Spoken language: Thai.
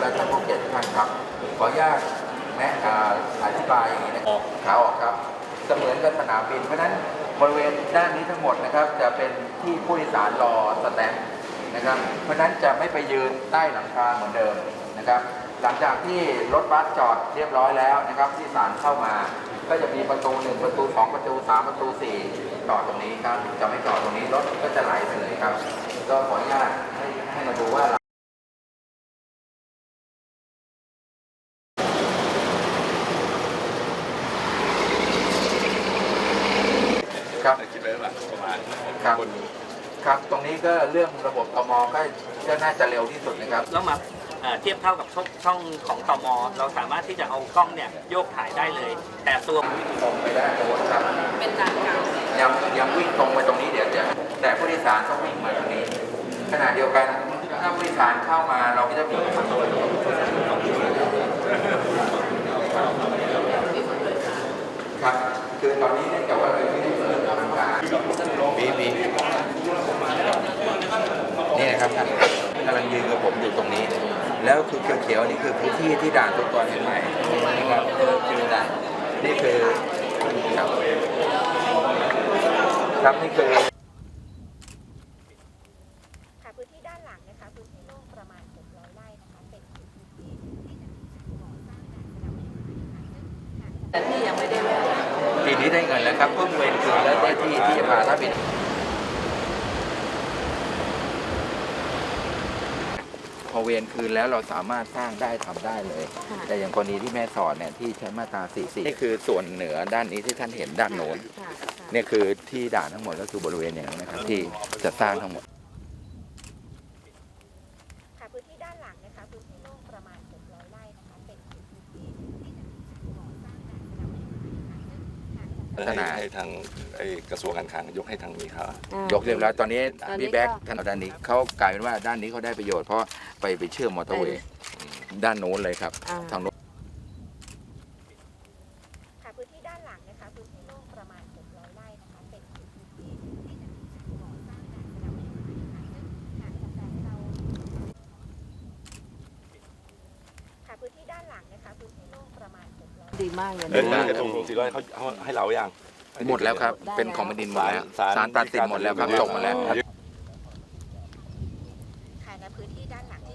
ท่านทางครับ ขออนุญาตแนะอ่าอธิบายอย่างนี้นะครับขาออกครับ เสมือนกับสนามบิน เพราะนั้นบริเวณด้านนี้ทั้งหมดนะครับ จะเป็นที่ผู้โดยสารรอสแตมป์นะครับ เพราะนั้นจะไม่ไปยืนใต้หลังคาเหมือนเดิมนะครับ หลังจากที่รถบัสจอดเรียบร้อยแล้วนะครับที่สารเข้ามา ก็จะมีประตูหนึ่งประตูสองประตูสามประตูสี่จอดตรงนี้ครับ จะไม่จอดตรงนี้รถก็จะไหลไปเลยครับ ก็ขออนุญาตให้ให้มาดูว่า ครับ คิดไว้ว่าประมาณครับครับ ตรงนี้ก็เรื่องระบบตมก็ก็น่าจะเร็วที่สุดนะครับ แล้วมาเอ่อเทียบเท่ากับช่องช่องของตมเราสามารถที่จะเอากล้องเนี่ยโยกถ่ายได้เลย แต่ตัว ตรงไปได้โน้นครับเป็นการกล่าวยังยังวิ่งตรงไปตรงนี้เดี๋ยวจะแต่ผู้โดยสารต้องวิ่งมาตรงนี้ ขณะเดียวกันถ้าผู้โดยสารเข้ามาเราก็จะมีครับ คือตอนนี้เนี่ยจากว่าเราไม่ได้เปิดทางการบีบี นะครับท่านกำลังยืนกับผมอยู่ตรงนี้ แล้วคือเขียวๆนี่คือพื้นที่ที่ด่านทุกตอนแห่ใหม่นะครับคือด่านนี่คือครับครับนี่คือค่ะพื้นที่ด้านหลังนะคะพื้นที่โล่งประมาณ 600 ไร่นะคะเป็นพื้นที่ที่จะก่อสร้างงานสนามบินค่ะซึ่งหากแต่ที่ยังไม่ได้เริ่มปีนี้ได้เงินแล้วครับเพิ่มเวรคืนแล้วได้ที่ที่จะพาถ้าบินพ อเวรคืนแล้วเราสามารถสร้างได้ทำได้เลย แต่อย่างกรณีที่แม่สอดเนี่ยที่ใช้มาตรา44นี่คือส่วนเหนือด้านนี้ที่ท่านเห็นด้านโน้นค่ะเนี่ยคือที่ด่านทั้งหมดก็คือบริเวณอย่างนี้นนะครับที่จะสร้างทั้งหมดค่ะพื้นที่ด้านหลังนะคะพื้นที่โล่งประมาณ600ไร่นะคะเป็นพื้นที่ที่จะก่อสร้างงานสนามบินค่ะซึ่งหาก พัฒนาให้ทางไอ้กระทรวงการคลังยกให้ทางนี้ครับยกเรียบร้อยตอนนี้ตอนนี้พี่แบ๊กก็ ท่านเอาด้านนี้เขากลายเป็นว่าด้านนี้เขาได้ประโยชน์เพราะไปไปเชื่อมมอเตอร์เวย์ด้านโน้นเลยครับอ่า ทางโน้น ค่ะพื้นที่ด้านหลังนะคะพื้นที่โล่งประมาณ 600 ไร่นะคะเป็นพื้นที่ที่จะก่อสร้างงานสนามบินค่ะซึ่งหากจากการเราค่ะพื้นที่ด้านหลังนะคะพื้นที่โล่งประมาณ 600 ดีมากเลยเอ้ยนะกระทรวงสี่ร้อยเขาเขาให้เรายังหมดแล้วครับได้เป็นแล้วของแผ่นดินหมดแล้วศาลศาลตัดสินหมดแล้วครับจบหมดแล้วค่ะ